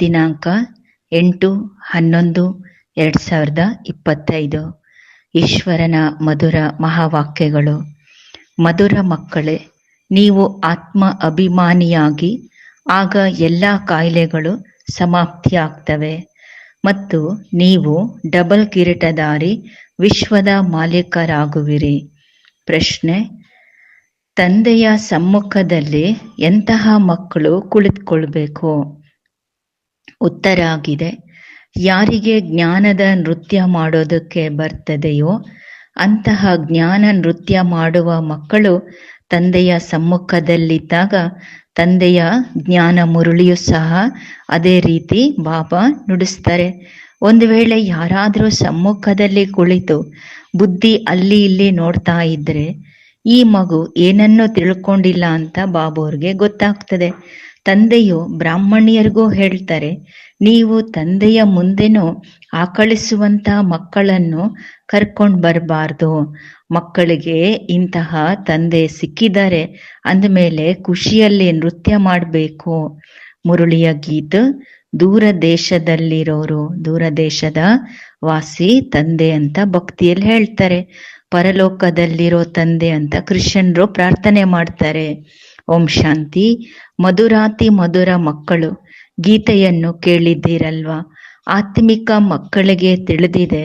ದಿನಾಂಕ ಎಂಟು, ಹನ್ನೊಂದು, ಎರಡು ಸಾವಿರದ ಇಪ್ಪತ್ತೈದು. ಈಶ್ವರನ ಮಧುರ ಮಹಾವಾಕ್ಯಗಳು. ಮಧುರ ಮಕ್ಕಳೇ, ನೀವು ಆತ್ಮ ಅಭಿಮಾನಿಯಾಗಿ ಆಗ ಎಲ್ಲ ಕಾಯಿಲೆಗಳು ಸಮಾಪ್ತಿಯಾಗ್ತವೆ ಮತ್ತು ನೀವು ಡಬಲ್ ಕಿರೀಟಧಾರಿ ವಿಶ್ವದ ಮಾಲೀಕರಾಗುವಿರಿ. ಪ್ರಶ್ನೆ, ತಂದೆಯ ಸಮ್ಮುಖದಲ್ಲಿ ಎಂತಹ ಮಕ್ಕಳು ಕುಳಿತುಕೊಳ್ಬೇಕು? ಉತ್ತರ ಆಗಿದೆ ಯಾರಿಗೆ ಜ್ಞಾನದ ನೃತ್ಯ ಮಾಡೋದಕ್ಕೆ ಬರ್ತದೆಯೋ ಅಂತಹ ಜ್ಞಾನ ನೃತ್ಯ ಮಾಡುವ ಮಕ್ಕಳು ತಂದೆಯ ಸಮ್ಮುಖದಲ್ಲಿದ್ದಾಗ ತಂದೆಯ ಜ್ಞಾನ ಮುರುಳಿಯು ಸಹ ಅದೇ ರೀತಿ ಬಾಬಾ ನುಡಿಸ್ತಾರೆ. ಒಂದು ವೇಳೆ ಯಾರಾದರೂ ಸಮ್ಮುಖದಲ್ಲಿ ಕುಳಿತು ಬುದ್ಧಿ ಅಲ್ಲಿ ಇಲ್ಲಿ ನೋಡ್ತಾ ಇದ್ರೆ ಈ ಮಗು ಏನನ್ನೂ ತಿಳ್ಕೊಂಡಿಲ್ಲ ಅಂತ ಬಾಬೋರ್ಗೆ ಗೊತ್ತಾಗ್ತದೆ. ತಂದೆಯು ಬ್ರಾಹ್ಮಣಿಯರಿಗೂ ಹೇಳ್ತಾರೆ, ನೀವು ತಂದೆಯ ಮುಂದೆನೂ ಆಕಳಿಸುವಂತ ಮಕ್ಕಳನ್ನು ಕರ್ಕೊಂಡು ಬರಬಾರ್ದು. ಮಕ್ಕಳಿಗೆ ಇಂತಹ ತಂದೆ ಸಿಕ್ಕಿದ್ದಾರೆ ಅಂದಮೇಲೆ ಖುಷಿಯಲ್ಲಿ ನೃತ್ಯ ಮಾಡಬೇಕು. ಮುರುಳಿಯ ಗೀತ್ ದೂರ ದೇಶದಲ್ಲಿರೋರು ದೂರ ದೇಶದ ವಾಸಿ ತಂದೆ ಅಂತ ಭಕ್ತಿಯಲ್ಲಿ ಹೇಳ್ತಾರೆ. ಪರಲೋಕದಲ್ಲಿರೋ ತಂದೆ ಅಂತ ಕ್ರಿಶ್ಚಿಯನ್ರು ಪ್ರಾರ್ಥನೆ ಮಾಡ್ತಾರೆ. ಓಂ ಶಾಂತಿ. ಮಧುರಾತಿ ಮಧುರ ಮಕ್ಕಳು, ಗೀತೆಯನ್ನು ಕೇಳಿದ್ದೀರಲ್ವಾ? ಆತ್ಮಿಕ ಮಕ್ಕಳಿಗೆ ತಿಳಿದಿದೆ,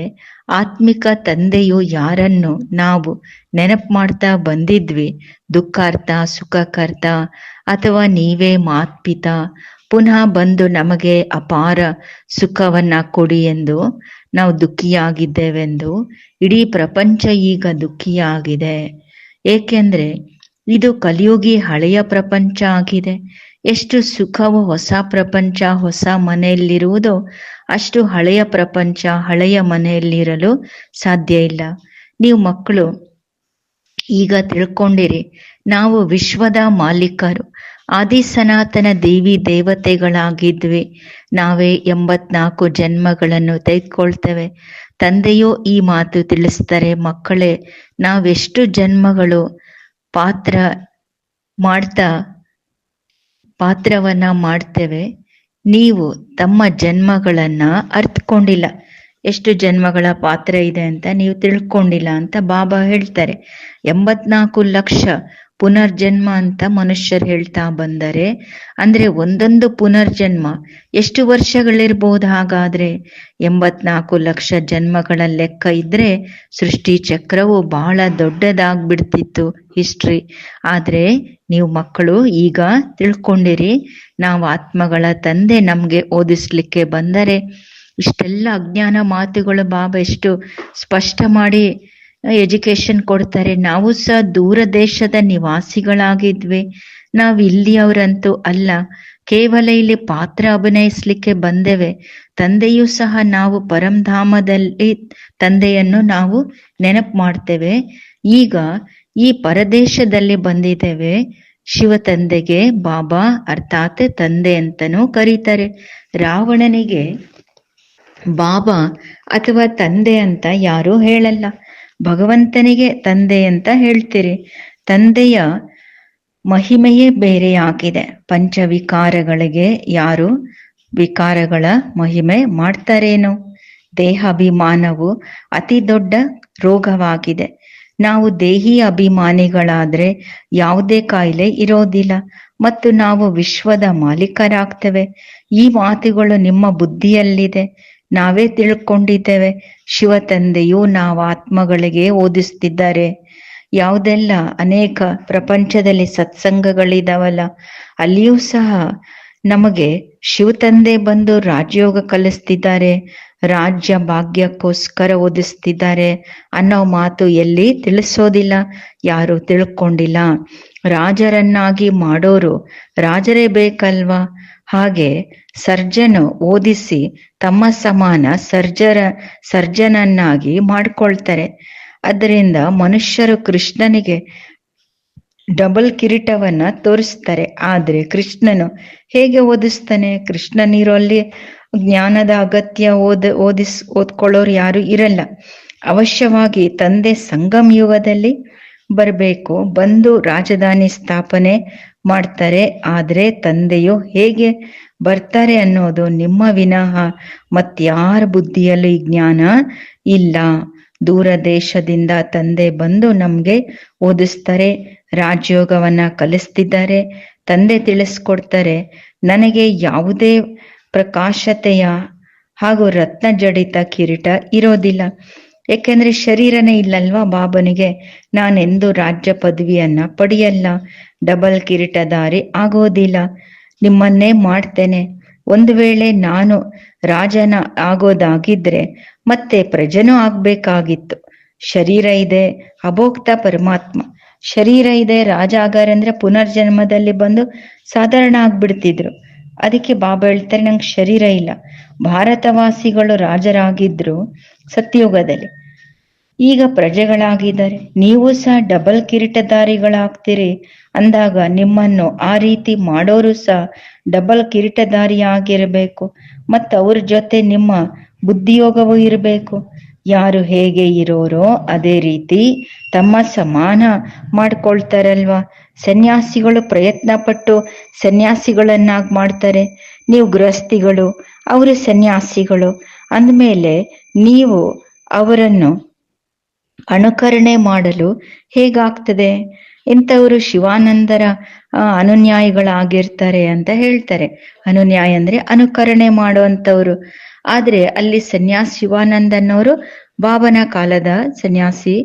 ಆತ್ಮಿಕ ತಂದೆಯು ಯಾರನ್ನು ನಾವು ನೆನಪು ಮಾಡ್ತಾ ಬಂದಿದ್ವಿ? ದುಃಖಾರ್ಥ ಸುಖಕರ್ತ ಅಥವಾ ನೀವೇ ಮಾತ್ಪಿತ? ಪುನಃ ಬಂದು ನಮಗೆ ಅಪಾರ ಸುಖವನ್ನ ಕೊಡಿ ಎಂದು ನಾವು ದುಃಖಿಯಾಗಿದ್ದೇವೆಂದು ಇಡೀ ಪ್ರಪಂಚ ಈಗ ದುಃಖಿಯಾಗಿದೆ. ಏಕೆಂದ್ರೆ ಇದು ಕಲಿಯುಗಿ ಹಳೆಯ ಪ್ರಪಂಚ ಆಗಿದೆ. ಎಷ್ಟು ಸುಖವು ಹೊಸ ಪ್ರಪಂಚ, ಹೊಸ ಮನೆಯಲ್ಲಿರುವುದೋ ಅಷ್ಟು ಹಳೆಯ ಪ್ರಪಂಚ, ಹಳೆಯ ಮನೆಯಲ್ಲಿರಲು ಸಾಧ್ಯ ಇಲ್ಲ. ನೀವು ಮಕ್ಕಳು, ಈಗ ತಿಳ್ಕೊಂಡಿರಿ, ನಾವು ವಿಶ್ವದ ಮಾಲೀಕರು. ಆದಿ ಸನಾತನ ದೇವಿ ದೇವತೆಗಳಾಗಿದ್ವಿ. ನಾವೇ ಎಂಬತ್ನಾಲ್ಕು ಜನ್ಮಗಳನ್ನು ತೆಗೆದುಕೊಳ್ತೇವೆ. ತಂದೆಯೋ ಈ ಮಾತು ತಿಳಿಸ್ತಾರೆ ಮಕ್ಕಳೇ, ನಾವೆಷ್ಟು ಜನ್ಮಗಳು ಪಾತ್ರ ಮಾಡ್ತಾ, ಪಾತ್ರವನ್ನ ಮಾಡ್ತೇವೆ. ನೀವು ತಮ್ಮ ಜನ್ಮಗಳನ್ನ ಅರ್ಥಕೊಂಡಿಲ್ಲ ಎಷ್ಟು ಜನ್ಮಗಳ ಪಾತ್ರ ಇದೆ ಅಂತ ನೀವು ತಿಳ್ಕೊಂಡಿಲ್ಲ ಅಂತ ಬಾಬಾ ಹೇಳ್ತಾರೆ. ಎಂಬತ್ನಾಲ್ಕು ಲಕ್ಷ ಪುನರ್ಜನ್ಮ ಅಂತ ಮನುಷ್ಯರು ಹೇಳ್ತಾ ಬಂದರೆ, ಅಂದ್ರೆ ಒಂದೊಂದು ಪುನರ್ಜನ್ಮ ಎಷ್ಟು ವರ್ಷಗಳಿರ್ಬೋದು ಹಾಗಾದ್ರೆ? ಎಂಬತ್ನಾಲ್ಕು ಲಕ್ಷ ಜನ್ಮಗಳ ಲೆಕ್ಕ ಇದ್ರೆ ಸೃಷ್ಟಿ ಚಕ್ರವು ಬಹಳ ದೊಡ್ಡದಾಗ್ಬಿಡ್ತಿತ್ತು ಹಿಸ್ಟ್ರಿ ಆದ್ರೆ ನೀವು ಮಕ್ಕಳು ಈಗ ತಿಳ್ಕೊಂಡಿರಿ, ನಾವು ಆತ್ಮಗಳ ತಂದೆ ನಮ್ಗೆ ಓದಿಸ್ಲಿಕ್ಕೆ ಬಂದರೆ, ಇಷ್ಟೆಲ್ಲ ಅಜ್ಞಾನ ಮಾತುಗಳು ಬಾಬಾ ಎಷ್ಟು ಸ್ಪಷ್ಟ ಮಾಡಿ ಎಜುಕೇಶನ್ ಕೊಡ್ತಾರೆ. ನಾವು ಸಹ ದೂರ ದೇಶದ ನಿವಾಸಿಗಳಾಗಿದ್ವಿ. ನಾವು ಇಲ್ಲಿಯವರಂತೂ ಅಲ್ಲ. ಕೇವಲ ಇಲ್ಲಿ ಪಾತ್ರ ಅಭಿನಯಿಸ್ಲಿಕ್ಕೆ ಬಂದೇವೆ. ತಂದೆಯೂ ಸಹ ನಾವು ಪರಂಧಾಮದಲ್ಲಿ ತಂದೆಯನ್ನು ನಾವು ನೆನಪು ಮಾಡ್ತೇವೆ. ಈಗ ಈ ಪರದೇಶದಲ್ಲಿ ಬಂದಿದ್ದೇವೆ. ಶಿವ ತಂದೆಗೆ ಬಾಬಾ ಅರ್ಥಾತ್ ತಂದೆ ಅಂತನೂ ಕರೀತಾರೆ. ರಾವಣನಿಗೆ ಬಾಬಾ ಅಥವಾ ತಂದೆ ಅಂತ ಯಾರೂ ಹೇಳಲ್ಲ. ಭಗವಂತನಿಗೆ ತಂದೆ ಅಂತ ಹೇಳ್ತೀರಿ. ತಂದೆಯ ಮಹಿಮೆಯೇ ಬೇರೆಯಾಗಿದೆ. ಪಂಚವಿಕಾರಗಳಿಗೆ ಯಾರು ವಿಕಾರಗಳ ಮಹಿಮೆ ಮಾಡ್ತಾರೇನೋ? ದೇಹಾಭಿಮಾನವು ಅತಿ ದೊಡ್ಡ ರೋಗವಾಗಿದೆ. ನಾವು ದೇಹಿ ಅಭಿಮಾನಿಗಳಾದ್ರೆ ಯಾವುದೇ ಕಾಯಿಲೆ ಇರೋದಿಲ್ಲ. ಮತ್ತು ನಾವು ವಿಶ್ವದ ಮಾಲೀಕರಾಗ್ತೇವೆ. ಈ ಮಾತುಗಳು ನಿಮ್ಮ ಬುದ್ಧಿಯಲ್ಲಿದೆ. ನಾವೇ ತಿಳ್ಕೊಂಡಿದ್ದೇವೆ. ಶಿವ ತಂದೆಯು ನಾವು ಆತ್ಮಗಳಿಗೆ ಓದಿಸ್ತಿದ್ದಾರೆ ಯಾವುದೆಲ್ಲ ಅನೇಕ ಪ್ರಪಂಚದಲ್ಲಿ ಸತ್ಸಂಗಗಳಿದಾವಲ್ಲ, ಅಲ್ಲಿಯೂ ಸಹ ನಮಗೆ ಶಿವ ತಂದೆ ಬಂದು ರಾಜಯೋಗ ಕಲಿಸ್ತಿದ್ದಾರೆ, ರಾಜ್ಯ ಭಾಗ್ಯಕ್ಕೋಸ್ಕರ ಓದಿಸ್ತಿದ್ದಾರೆ ಅನ್ನೋ ಮಾತು ಎಲ್ಲಿ ತಿಳಿಸೋದಿಲ್ಲ, ಯಾರು ತಿಳ್ಕೊಂಡಿಲ್ಲ. ರಾಜರನ್ನಾಗಿ ಮಾಡೋರು ರಾಜರೇ ಬೇಕಲ್ವಾ? ಹಾಗೆ ಸರ್ಜನು ಓದಿಸಿ ತಮ್ಮ ಸಮಾನ ಸರ್ಜರ, ಸರ್ಜನನ್ನಾಗಿ ಮಾಡ್ಕೊಳ್ತಾರೆ. ಅದರಿಂದ ಮನುಷ್ಯರು ಕೃಷ್ಣನಿಗೆ ಡಬಲ್ ಕಿರೀಟವನ್ನ ತೋರಿಸ್ತಾರೆ. ಆದ್ರೆ ಕೃಷ್ಣನು ಹೇಗೆ ಓದಿಸ್ತಾನೆ? ಕೃಷ್ಣನಿರೋಲ್ಲಿ ಜ್ಞಾನದ ಅಗತ್ಯ ಓದ, ಓದಿಸ್, ಓದ್ಕೊಳ್ಳೋರು ಯಾರು ಇರಲ್ಲ. ಅವಶ್ಯವಾಗಿ ತಂದೆ ಸಂಗಮ್ ಯುಗದಲ್ಲಿ ಬರಬೇಕು. ಬಂದು ರಾಜಧಾನಿ ಸ್ಥಾಪನೆ ಮಾಡ್ತಾರೆ. ಆದ್ರೆ ತಂದೆಯು ಹೇಗೆ ಬರ್ತಾರೆ ಅನ್ನೋದು ನಿಮ್ಮ ವಿನಃ ಮತ್ಯಾರ ಬುದ್ಧಿಯಲ್ಲೂ ಜ್ಞಾನ ಇಲ್ಲ? ದೂರ ದೇಶದಿಂದ ತಂದೆ ಬಂದು ನಮ್ಗೆ ಓದಿಸ್ತಾರೆ, ರಾಜಯೋಗವನ್ನ ಕಲಿಸ್ತಿದ್ದಾರೆ, ತಂದೆ ತಿಳಿಸ್ಕೊಡ್ತಾರೆ. ನನಗೆ ಯಾವುದೇ ಪ್ರಕಾಶತೆಯ ಹಾಗೂ ರತ್ನ ಜಡಿತ ಕಿರೀಟ ಇರೋದಿಲ್ಲ. ಯಾಕೆಂದ್ರೆ ಶರೀರನೇ ಇಲ್ಲಲ್ವಾ ಬಾಬನಿಗೆ? ನಾನೆಂದು ರಾಜ್ಯ ಪದವಿಯನ್ನ ಪಡೆಯಲ್ಲ. ಡಬಲ್ ಕಿರೀಟಧಾರಿ ಆಗೋದಿಲ್ಲ. ನಿಮ್ಮನ್ನೇ ಮಾಡ್ತೇನೆ. ಒಂದು ವೇಳೆ ನಾನು ರಾಜನ ಆಗೋದಾಗಿದ್ರೆ ಮತ್ತೆ ಪ್ರಜನೂ ಆಗ್ಬೇಕಾಗಿತ್ತು. ಶರೀರ ಇದೆ, ಅಭೋಕ್ತ ಪರಮಾತ್ಮ. ಶರೀರ ಇದೆ ರಾಜ ಆಗಾರೆ ಅಂದ್ರೆ ಪುನರ್ಜನ್ಮದಲ್ಲಿ ಬಂದು ಸಾಧಾರಣ ಆಗ್ಬಿಡ್ತಿದ್ರು. ಅದಕ್ಕೆ ಬಾಬಾ ಹೇಳ್ತಾರೆ, ನಂಗೆ ಶರೀರ ಇಲ್ಲ. ಭಾರತವಾಸಿಗಳು ರಾಜರಾಗಿದ್ರು ಸತ್ಯುಗದಲ್ಲಿ ಈಗ ಪ್ರಜೆಗಳಾಗಿದ್ದಾರೆ. ನೀವು ಸಹ ಡಬಲ್ ಕಿರೀಟಧಾರಿಗಳಾಗ್ತೀರಿ. ಅಂದಾಗ ನಿಮ್ಮನ್ನು ಆ ರೀತಿ ಮಾಡೋರು ಸಹ ಡಬಲ್ ಕಿರೀಟಧಾರಿಯಾಗಿರಬೇಕು. ಮತ್ತು ಅವ್ರ ಜೊತೆ ನಿಮ್ಮ ಬುದ್ಧಿಯೋಗವೂ ಇರಬೇಕು. ಯಾರು ಹೇಗೆ ಇರೋರೋ ಅದೇ ರೀತಿ ತಮ್ಮ ಸಮಾನ ಮಾಡ್ಕೊಳ್ತಾರಲ್ವಾ? ಸನ್ಯಾಸಿಗಳು ಪ್ರಯತ್ನ ಪಟ್ಟು ಸನ್ಯಾಸಿಗಳನ್ನಾಗಿ ಮಾಡ್ತಾರೆ. ನೀವು ಗೃಹಸ್ಥಿಗಳು, ಅವರು ಸನ್ಯಾಸಿಗಳು. ಅಂದಮೇಲೆ ನೀವು ಅವರನ್ನು ಅನುಕರಣೆ ಮಾಡಲು ಹೇಗಾಗ್ತದೆ? ಇಂಥವರು ಶಿವಾನಂದರ ಅನುನ್ಯಾಯಿಗಳಾಗಿರ್ತಾರೆ ಅಂತ ಹೇಳ್ತಾರೆ. ಅನುನ್ಯಾಯ ಅಂದ್ರೆ ಅನುಕರಣೆ ಮಾಡುವಂಥವ್ರು. ಆದ್ರೆ ಅಲ್ಲಿ ಸನ್ಯಾಸಿ ಅನ್ನೋರು ಬಾಬನ ಕಾಲದ ಸನ್ಯಾಸಿ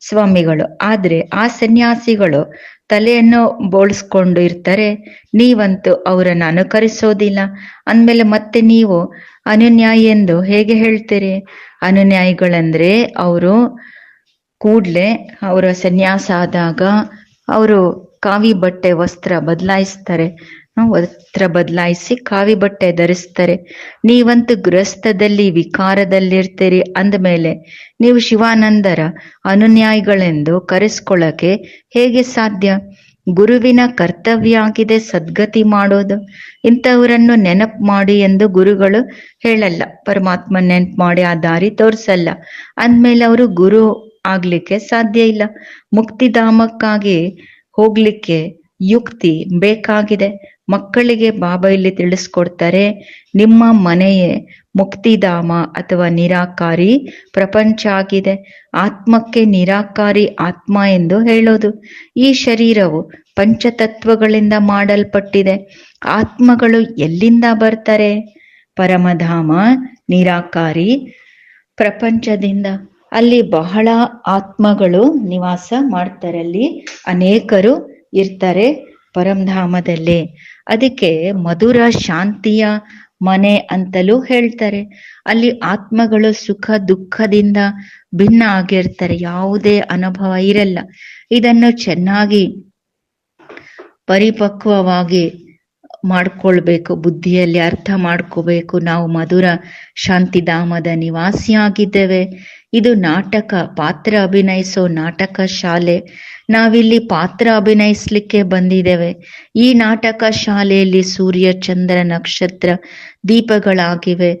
ಸ್ವಾಮಿಗಳು. ಆದ್ರೆ ಆ ಸನ್ಯಾಸಿಗಳು ತಲೆಯನ್ನು ಬೋಳ್ಸ್ಕೊಂಡು ಇರ್ತಾರೆ, ನೀವಂತೂ ಅವರನ್ನು ಅನುಕರಿಸೋದಿಲ್ಲ. ಅಂದಮೇಲೆ ಮತ್ತೆ ನೀವು ಅನುನ್ಯಾಯಿ ಎಂದು ಹೇಗೆ ಹೇಳ್ತೀರಿ? ಅನುನ್ಯಾಯಿಗಳಂದ್ರೆ ಅವರು ಕೂಡ್ಲೆ ಅವರ ಸನ್ಯಾಸ ಆದಾಗ ಅವರು ಕಾವಿ ಬಟ್ಟೆ ವಸ್ತ್ರ ಬದಲಾಯಿಸ್ತಾರೆ. ವಸ್ತ್ರ ಬದಲಾಯಿಸಿ ಕಾವಿ ಬಟ್ಟೆ ಧರಿಸ್ತಾರೆ. ನೀವಂತೂ ಗೃಹಸ್ಥದಲ್ಲಿ ವಿಕಾರದಲ್ಲಿರ್ತೀರಿ ಅಂದಮೇಲೆ ನೀವು ಶಿವಾನಂದರ ಅನುನ್ಯಾಯಿಗಳೆಂದು ಕರೆಸ್ಕೊಳ್ಳಕ್ಕೆ ಹೇಗೆ ಸಾಧ್ಯ? ಗುರುವಿನ ಕರ್ತವ್ಯ ಆಗಿದೆ ಸದ್ಗತಿ ಮಾಡೋದು. ಇಂಥವರನ್ನು ನೆನಪು ಮಾಡಿ ಎಂದು ಗುರುಗಳು ಹೇಳಲ್ಲ. ಪರಮಾತ್ಮ ನೆನಪು ಮಾಡಿ ಆ ದಾರಿ ತೋರಿಸಲ್ಲ. ಅಂದ್ಮೇಲೆ ಅವರು ಗುರು ಆಗ್ಲಿಕ್ಕೆ ಸಾಧ್ಯ ಇಲ್ಲ. ಮುಕ್ತಿಧಾಮಕ್ಕಾಗಿ ಹೋಗ್ಲಿಕ್ಕೆ ಯುಕ್ತಿ ಬೇಕಾಗಿದೆ. ಮಕ್ಕಳಿಗೆ ಬಾಬಾ ಇಲ್ಲಿ ತಿಳಿಸ್ಕೊಡ್ತಾರೆ, ನಿಮ್ಮ ಮನೆಯೇ ಮುಕ್ತಿಧಾಮ ಅಥವಾ ನಿರಾಕಾರಿ ಪ್ರಪಂಚ ಆಗಿದೆ. ಆತ್ಮಕ್ಕೆ ನಿರಾಕಾರಿ ಆತ್ಮ ಎಂದು ಹೇಳೋದು. ಈ ಶರೀರವು ಪಂಚತತ್ವಗಳಿಂದ ಮಾಡಲ್ಪಟ್ಟಿದೆ. ಆತ್ಮಗಳು ಎಲ್ಲಿಂದ ಬರ್ತಾರೆ? ಪರಮಧಾಮ ನಿರಾಕಾರಿ ಪ್ರಪಂಚದಿಂದ. ಅಲ್ಲಿ ಬಹಳ ಆತ್ಮಗಳು ನಿವಾಸ ಮಾಡ್ತಾರೆ. ಅಲ್ಲಿ ಅನೇಕರು ಇರ್ತಾರೆ ಪರಂಧಾಮದಲ್ಲಿ. ಅದಕ್ಕೆ ಮಧುರ ಶಾಂತಿಯ ಮನೆ ಅಂತಲೂ ಹೇಳ್ತಾರೆ. ಅಲ್ಲಿ ಆತ್ಮಗಳು ಸುಖ ದುಃಖದಿಂದ ಭಿನ್ನ ಆಗಿರ್ತಾರೆ. ಯಾವುದೇ ಅನುಭವ ಇರಲ್ಲ. ಇದನ್ನು ಚೆನ್ನಾಗಿ ಪರಿಪಕ್ವವಾಗಿ ಮಾಡ್ಕೊಳ್ಬೇಕು, ಬುದ್ಧಿಯಲ್ಲಿ ಅರ್ಥ ಮಾಡ್ಕೋಬೇಕು. ನಾವು ಮಧುರ ಶಾಂತಿಧಾಮದ ನಿವಾಸಿಯಾಗಿದ್ದೇವೆ. ಇದು ನಾಟಕ, ಪಾತ್ರ ಅಭಿನಯಿಸೋ ನಾಟಕ ಶಾಲೆ. ನಾವಿಲ್ಲಿ ಪಾತ್ರ ಅಭಿನಯಿಸ್ಲಿಕ್ಕೆ ಬಂದಿದ್ದೇವೆ. ಈ ನಾಟಕ ಶಾಲೆಯಲ್ಲಿ ಸೂರ್ಯ, ಚಂದ್ರ, ನಕ್ಷತ್ರ ದೀಪಗಳಾಗಿವೆ.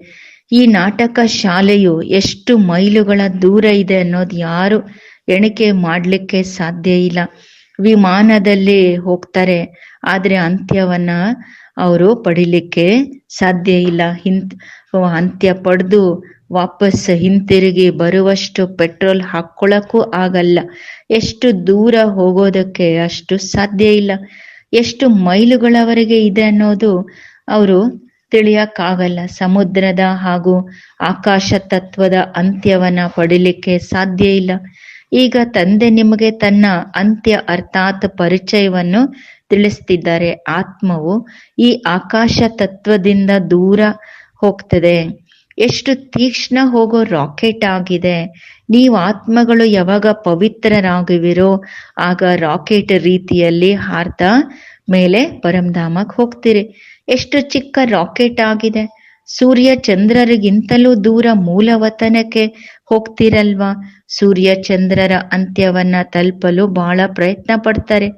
ಈ ನಾಟಕ ಶಾಲೆಯು ಎಷ್ಟು ಮೈಲುಗಳ ದೂರ ಇದೆ ಅನ್ನೋದು ಯಾರು ಎಣಿಕೆ ಮಾಡ್ಲಿಕ್ಕೆ ಸಾಧ್ಯ ಇಲ್ಲ. ವಿಮಾನದಲ್ಲಿ ಹೋಗ್ತಾರೆ. ಆದ್ರೆ ಅಂತ್ಯವನ್ನ ಅವರು ಪಡಿಲಿಕ್ಕೆ ಸಾಧ್ಯ ಇಲ್ಲ. ಹಿಂತ್, ಅಂತ್ಯ ಪಡೆದು ವಾಪಸ್ ಹಿಂತಿರುಗಿ ಬರುವಷ್ಟು ಪೆಟ್ರೋಲ್ ಹಾಕ್ಕೊಳಕ್ಕೂ ಆಗಲ್ಲ. ಎಷ್ಟು ದೂರ ಹೋಗೋದಕ್ಕೆ ಅಷ್ಟು ಸಾಧ್ಯ ಇಲ್ಲ. ಎಷ್ಟು ಮೈಲುಗಳವರೆಗೆ ಇದೆ ಅನ್ನೋದು ಅವರು ತಿಳಿಯಕ್ಕಾಗಲ್ಲ. ಸಮುದ್ರದ ಹಾಗೂ ಆಕಾಶ ತತ್ವದ ಅಂತ್ಯವನ್ನ ಪಡಿಲಿಕ್ಕೆ ಸಾಧ್ಯ ಇಲ್ಲ. ಈಗ ತಂದೆ ನಿಮಗೆ ತನ್ನ ಅಂತ್ಯ ಅರ್ಥಾತ್ ಪರಿಚಯವನ್ನು ತಿಳಿಸ್ತಿದ್ದಾರೆ. ಆತ್ಮವು ಈ ಆಕಾಶ ತತ್ವದಿಂದ ದೂರ ಹೋಗ್ತದೆ. ಎಷ್ಟು ತೀಕ್ಷ್ಣ ಹೋಗೋ ರಾಕೆಟ್ ಆಗಿದೆ. ನೀವು ಆತ್ಮಗಳು ಯಾವಾಗ ಪವಿತ್ರರಾಗುವಿರೋ, ಆಗ ರಾಕೆಟ್ ರೀತಿಯಲ್ಲಿ ಹಾರ್ತಾ ಮೇಲೆ ಪರಂಧಾಮಕ್ಕೆ ಹೋಗ್ತೀರಿ. ಎಷ್ಟು ಚಿಕ್ಕ ರಾಕೆಟ್ ಆಗಿದೆ. ಸೂರ್ಯ ಚಂದ್ರರಿಗಿಂತಲೂ ದೂರ ಮೂಲವತನಕ್ಕೆ ಹೋಗ್ತಿರಲ್ವಾ? ಸೂರ್ಯ ಚಂದ್ರರ ಅಂತ್ಯವನ್ನ ತಲುಪಲು ಬಹಳ ಪ್ರಯತ್ನ ಪಡ್ತಾರೆ.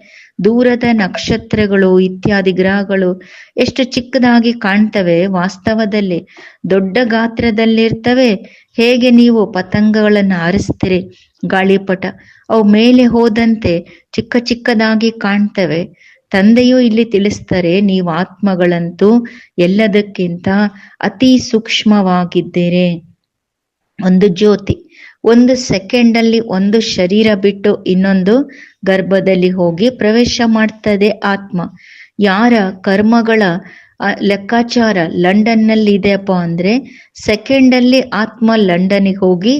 ದೂರದ ನಕ್ಷತ್ರಗಳು, ಇತ್ಯಾದಿ ಗ್ರಹಗಳು ಎಷ್ಟು ಚಿಕ್ಕದಾಗಿ ಕಾಣ್ತವೆ ವಾಸ್ತವದಲ್ಲಿ. ದೊಡ್ಡ ಗಾತ್ರದಲ್ಲಿರ್ತವೆ. ಹೇಗೆ ನೀವು ಪತಂಗಗಳನ್ನು ಹಾರಿಸ್ತೀರಿ ಗಾಳಿಪಟ. ಅವು ಮೇಲೆ ಹೋದಂತೆ ಚಿಕ್ಕ ಚಿಕ್ಕದಾಗಿ ಕಾಣ್ತವೆ. ತಂದೆಯು ಇಲ್ಲಿ ತಿಳಿಸ್ತಾರೆ, ನೀವು ಆತ್ಮಗಳಂತೂ ಎಲ್ಲದಕ್ಕಿಂತ ಅತಿ ಸೂಕ್ಷ್ಮವಾಗಿದ್ದೀರಿ. ಒಂದು ಜ್ಯೋತಿ. ಒಂದು ಸೆಕೆಂಡ್ ಅಲ್ಲಿ ಒಂದು ಶರೀರ ಬಿಟ್ಟು ಇನ್ನೊಂದು ಗರ್ಭದಲ್ಲಿ ಹೋಗಿ ಪ್ರವೇಶ ಮಾಡ್ತದೆ ಆತ್ಮ. ಯಾರ ಕರ್ಮಗಳ ಲೆಕ್ಕಾಚಾರ ಲಂಡನ್ನಲ್ಲಿ ಇದೆಯಪ್ಪ ಅಂದ್ರೆ ಸೆಕೆಂಡ್ ಅಲ್ಲಿ ಆತ್ಮ ಲಂಡನ್ಗೆ ಹೋಗಿ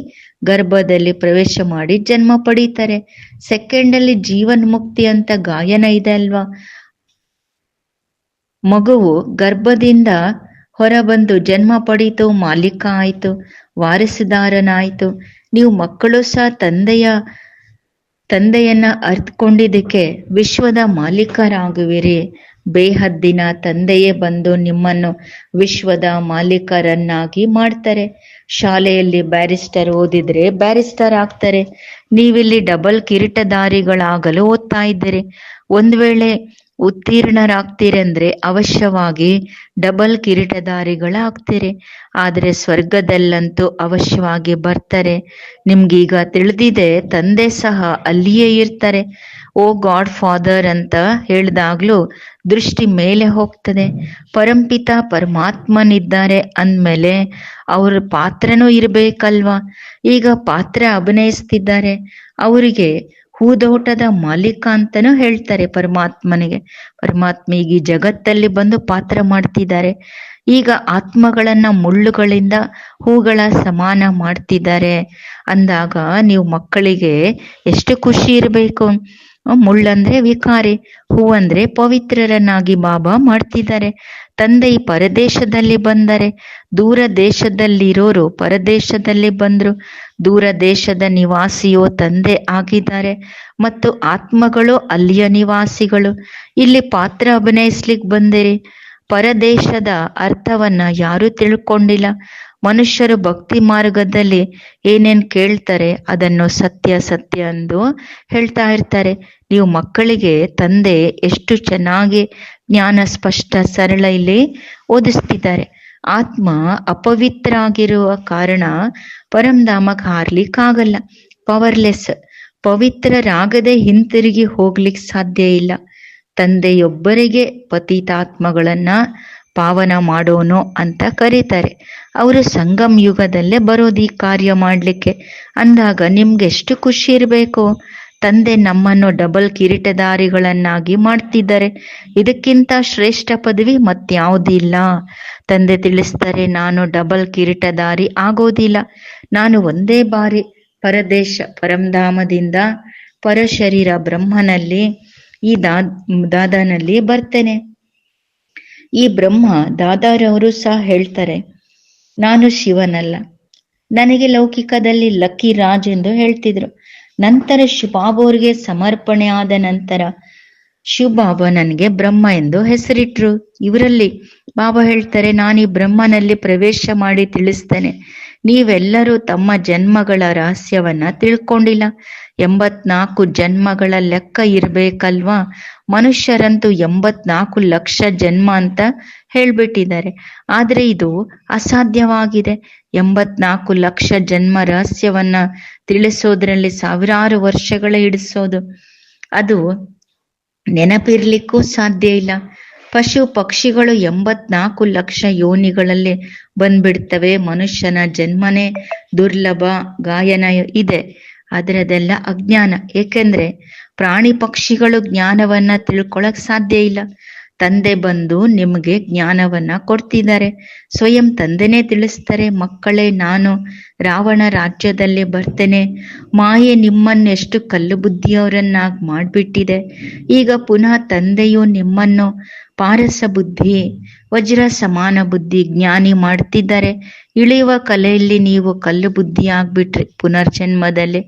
ಗರ್ಭದಲ್ಲಿ ಪ್ರವೇಶ ಮಾಡಿ ಜನ್ಮ ಪಡೀತಾರೆ. ಸೆಕೆಂಡ್ ಅಲ್ಲಿ ಜೀವನ್ ಮುಕ್ತಿ ಅಂತ ಗಾಯನ ಇದೆ ಅಲ್ವಾ? ಮಗುವು ಗರ್ಭದಿಂದ ಹೊರಬಂದು ಜನ್ಮ ಪಡೀತು, ಮಾಲೀಕ ಆಯ್ತು, ವಾರಸುದಾರನಾಯ್ತು. ನೀವು ಮಕ್ಕಳು ಸಹ ತಂದೆಯ, ತಂದೆಯನ್ನ ಅರ್ಥಕೊಂಡಿದ್ದಕ್ಕೆ ವಿಶ್ವದ ಮಾಲೀಕರಾಗುವಿರಿ. ಬೇಹದ್ದಿನ ತಂದೆಯೇ ಬಂದು ನಿಮ್ಮನ್ನು ವಿಶ್ವದ ಮಾಲೀಕರನ್ನಾಗಿ ಮಾಡ್ತಾರೆ. ಶಾಲೆಯಲ್ಲಿ ಬ್ಯಾರಿಸ್ಟರ್ ಓದಿದ್ರೆ ಬ್ಯಾರಿಸ್ಟರ್ ಆಗ್ತಾರೆ. ನೀವಿಲ್ಲಿ ಡಬಲ್ ಕಿರೀಟಧಾರಿಗಳಾಗಲು ಓದ್ತಾ ಇದ್ದೀರಿ. ಒಂದ್ ವೇಳೆ ಉತ್ತೀರ್ಣರಾಗ್ತೀರಂದ್ರೆ ಅವಶ್ಯವಾಗಿ ಡಬಲ್ ಕಿರೀಟಧಾರಿಗಳಾಗ್ತೀರಿ. ಆದರೆ ಸ್ವರ್ಗದಲ್ಲಂತೂ ಅವಶ್ಯವಾಗಿ ಬರ್ತಾರೆ. ನಿಮ್ಗೀಗ ತಿಳಿದಿದೆ, ತಂದೆ ಸಹ ಅಲ್ಲಿಯೇ ಇರ್ತಾರೆ. ಓ ಗಾಡ್ ಫಾದರ್ ಅಂತ ಹೇಳಿದಾಗ್ಲೂ ದೃಷ್ಟಿ ಮೇಲೆ ಹೋಗ್ತದೆ. ಪರಂಪಿತ ಪರಮಾತ್ಮನಿದ್ದಾರೆ ಅಂದ್ಮೇಲೆ ಅವ್ರ ಪಾತ್ರನೂ ಇರ್ಬೇಕಲ್ವಾ? ಈಗ ಪಾತ್ರ ಅಭಿನಯಿಸ್ತಿದ್ದಾರೆ. ಅವರಿಗೆ ಹೂದೋಟದ ಮಾಲೀಕ ಅಂತಾನೂ ಹೇಳ್ತಾರೆ ಪರಮಾತ್ಮನಿಗೆ. ಪರಮಾತ್ಮ ಈಗ ಈ ಜಗತ್ತಲ್ಲಿ ಬಂದು ಪಾತ್ರ ಮಾಡ್ತಿದ್ದಾರೆ. ಈಗ ಆತ್ಮಗಳನ್ನ ಮುಳ್ಳುಗಳಿಂದ ಹೂಗಳ ಸಮಾನ ಮಾಡ್ತಿದ್ದಾರೆ. ಅಂದಾಗ ನೀವು ಮಕ್ಕಳಿಗೆ ಎಷ್ಟು ಖುಷಿ ಇರಬೇಕು? ಮುಳ್ಳಂದ್ರೆ ವಿಕಾರಿ, ಹೂವಂದ್ರೆ ಪವಿತ್ರರನ್ನಾಗಿ ಬಾಬಾ ಮಾಡ್ತಿದ್ದಾರೆ. ತಂದೆ ಈ ಪರದೇಶದಲ್ಲಿ ಬಂದರೆ ದೂರ ದೇಶದಲ್ಲಿರೋರು ಪರದೇಶದಲ್ಲಿ ಬಂದ್ರು. ದೂರ ದೇಶದ ನಿವಾಸಿಯೋ ತಂದೆ ಆಗಿದ್ದಾರೆ ಮತ್ತು ಆತ್ಮಗಳು ಅಲ್ಲಿಯ ನಿವಾಸಿಗಳು. ಇಲ್ಲಿ ಪಾತ್ರ ಅಭಿನಯಿಸ್ಲಿಕ್ಕೆ ಬಂದಿರಿ. ಪರದೇಶದ ಅರ್ಥವನ್ನ ಯಾರು ತಿಳ್ಕೊಂಡಿಲ್ಲ. ಮನುಷ್ಯರು ಭಕ್ತಿ ಮಾರ್ಗದಲ್ಲಿ ಏನೇನ್ ಕೇಳ್ತಾರೆ ಅದನ್ನು ಸತ್ಯ ಸತ್ಯ ಎಂದು ಹೇಳ್ತಾ ಇರ್ತಾರೆ. ನೀವು ಮಕ್ಕಳಿಗೆ, ತಂದೆ, ಎಷ್ಟು ಚೆನ್ನಾಗಿ ಜ್ಞಾನ ಸ್ಪಷ್ಟ, ಸರಳ ಇಲ್ಲಿ ಓದಿಸ್ತಿದ್ದಾರೆ. ಆತ್ಮ ಅಪವಿತ್ರ ಆಗಿರುವ ಕಾರಣ ಪರಂಧಾಮಕ್ಕೆ ಹಾರ್ಲಿಕ್ಕಾಗಲ್ಲ ಪವರ್ಲೆಸ್, ಪವಿತ್ರರಾಗದೆ ಹಿಂತಿರುಗಿ ಹೋಗ್ಲಿಕ್ಕೆ ಸಾಧ್ಯ ಇಲ್ಲ. ತಂದೆಯೊಬ್ಬರಿಗೆ ಪತಿತಾತ್ಮಗಳನ್ನ ಪಾವನ ಮಾಡೋನು ಅಂತ ಕರೀತಾರೆ. ಅವರು ಸಂಗಮ್ ಯುಗದಲ್ಲೇ ಬರೋದು ಈ ಕಾರ್ಯ ಮಾಡಲಿಕ್ಕೆ. ಅಂದಾಗ ನಿಮ್ಗೆ ಎಷ್ಟು ಖುಷಿ ಇರಬೇಕು? ತಂದೆ ನಮ್ಮನ್ನು ಡಬಲ್ ಕಿರೀಟಧಾರಿಗಳನ್ನಾಗಿ ಮಾಡ್ತಿದ್ದಾರೆ. ಇದಕ್ಕಿಂತ ಶ್ರೇಷ್ಠ ಪದವಿ ಮತ್ಯಾವುದಿಲ್ಲ ತಂದೆ ತಿಳಿಸ್ತಾರೆ ನಾನು ಡಬಲ್ ಕಿರೀಟಧಾರಿ ಆಗೋದಿಲ್ಲ. ನಾನು ಒಂದೇ ಬಾರಿ ಪರದೇಶ ಪರಂಧಾಮದಿಂದ ಪರಶರೀರ ಬ್ರಹ್ಮನಲ್ಲಿ, ಈ ದಾ ದಾದಾನಲ್ಲಿ ಬರ್ತೇನೆ. ಈ ಬ್ರಹ್ಮ ದಾದಾರವರು ಸಹ ಹೇಳ್ತಾರೆ, ನಾನು ಶಿವನಲ್ಲ. ನನಗೆ ಲೌಕಿಕದಲ್ಲಿ ಲಕ್ಕಿ ರಾಜ್ ಎಂದು ಹೇಳ್ತಿದ್ರು. ನಂತರ ಶಿವಬಾಬವ್ರಿಗೆ ಸಮರ್ಪಣೆ ಆದ ನಂತರ ಶಿವಬಾಬಾ ನನಗೆ ಬ್ರಹ್ಮ ಎಂದು ಹೆಸರಿಟ್ರು. ಇವರಲ್ಲಿ ಬಾಬಾ ಹೇಳ್ತಾರೆ, ನಾನು ಈ ಬ್ರಹ್ಮನಲ್ಲಿ ಪ್ರವೇಶ ಮಾಡಿ ತಿಳಿಸ್ತೇನೆ. ನೀವೆಲ್ಲರೂ ತಮ್ಮ ಜನ್ಮಗಳ ರಹಸ್ಯವನ್ನ ತಿಳ್ಕೊಂಡಿಲ್ಲ. ಎಂಬತ್ನಾಲ್ಕು ಜನ್ಮಗಳ ಲೆಕ್ಕ ಇರ್ಬೇಕಲ್ವಾ? ಮನುಷ್ಯರಂತೂ ಎಂಬತ್ನಾಲ್ಕು ಲಕ್ಷ ಜನ್ಮ ಅಂತ ಹೇಳ್ಬಿಟ್ಟಿದ್ದಾರೆ. ಆದ್ರೆ ಇದು ಅಸಾಧ್ಯವಾಗಿದೆ. ಎಂಬತ್ನಾಲ್ಕು ಲಕ್ಷ ಜನ್ಮ ರಹಸ್ಯವನ್ನ ತಿಳಿಸೋದ್ರಲ್ಲಿ ಸಾವಿರಾರು ವರ್ಷಗಳ ಹಿಡಿಸೋದು ಅದು ನೆನಪಿರ್ಲಿಕ್ಕೂ ಸಾಧ್ಯ ಇಲ್ಲ. ಪಶು ಪಕ್ಷಿಗಳು ಎಂಬತ್ನಾಲ್ಕು ಲಕ್ಷ ಯೋನಿಗಳಲ್ಲಿ ಬಂದ್ಬಿಡ್ತವೆ. ಮನುಷ್ಯನ ಜನ್ಮನೇ ದುರ್ಲಭ ಗಾಯನ ಇದೆ. ಆದ್ರೆ ಅದೆಲ್ಲ ಅಜ್ಞಾನ. ಏಕೆಂದ್ರೆ ಪ್ರಾಣಿ ಪಕ್ಷಿಗಳು ಜ್ಞಾನವನ್ನ ತಿಳ್ಕೊಳಕ್ ಸಾಧ್ಯ ಇಲ್ಲ. ತಂದೆ ಬಂದು ನಿಮಗೆ ಜ್ಞಾನವನ್ನ ಕೊಡ್ತಿದ್ದಾರೆ. ಸ್ವಯಂ ತಂದೆನೇ ತಿಳಿಸ್ತಾರೆ, ಮಕ್ಕಳೇ, ನಾನು ರಾವಣ ರಾಜ್ಯದಲ್ಲಿ ಬರ್ತೇನೆ. ಮಾಯೆ ನಿಮ್ಮನ್ನೆಷ್ಟು ಕಲ್ಲು ಬುದ್ಧಿಯವರನ್ನಾಗಿ ಮಾಡ್ಬಿಟ್ಟಿದೆ. ಈಗ ಪುನಃ ತಂದೆಯು ನಿಮ್ಮನ್ನು ಪಾರಸ ಬುದ್ಧಿ ವಜ್ರ ಸಮಾನ ಬುದ್ಧಿ ಜ್ಞಾನಿ ಮಾಡ್ತಿದ್ದಾರೆ. ಇಳಿಯುವ ಕಲೆಯಲ್ಲಿ ನೀವು ಕಲ್ಲು ಬುದ್ಧಿ ಆಗ್ಬಿಟ್ರಿ ಪುನರ್ಜನ್ಮದಲ್ಲಿ.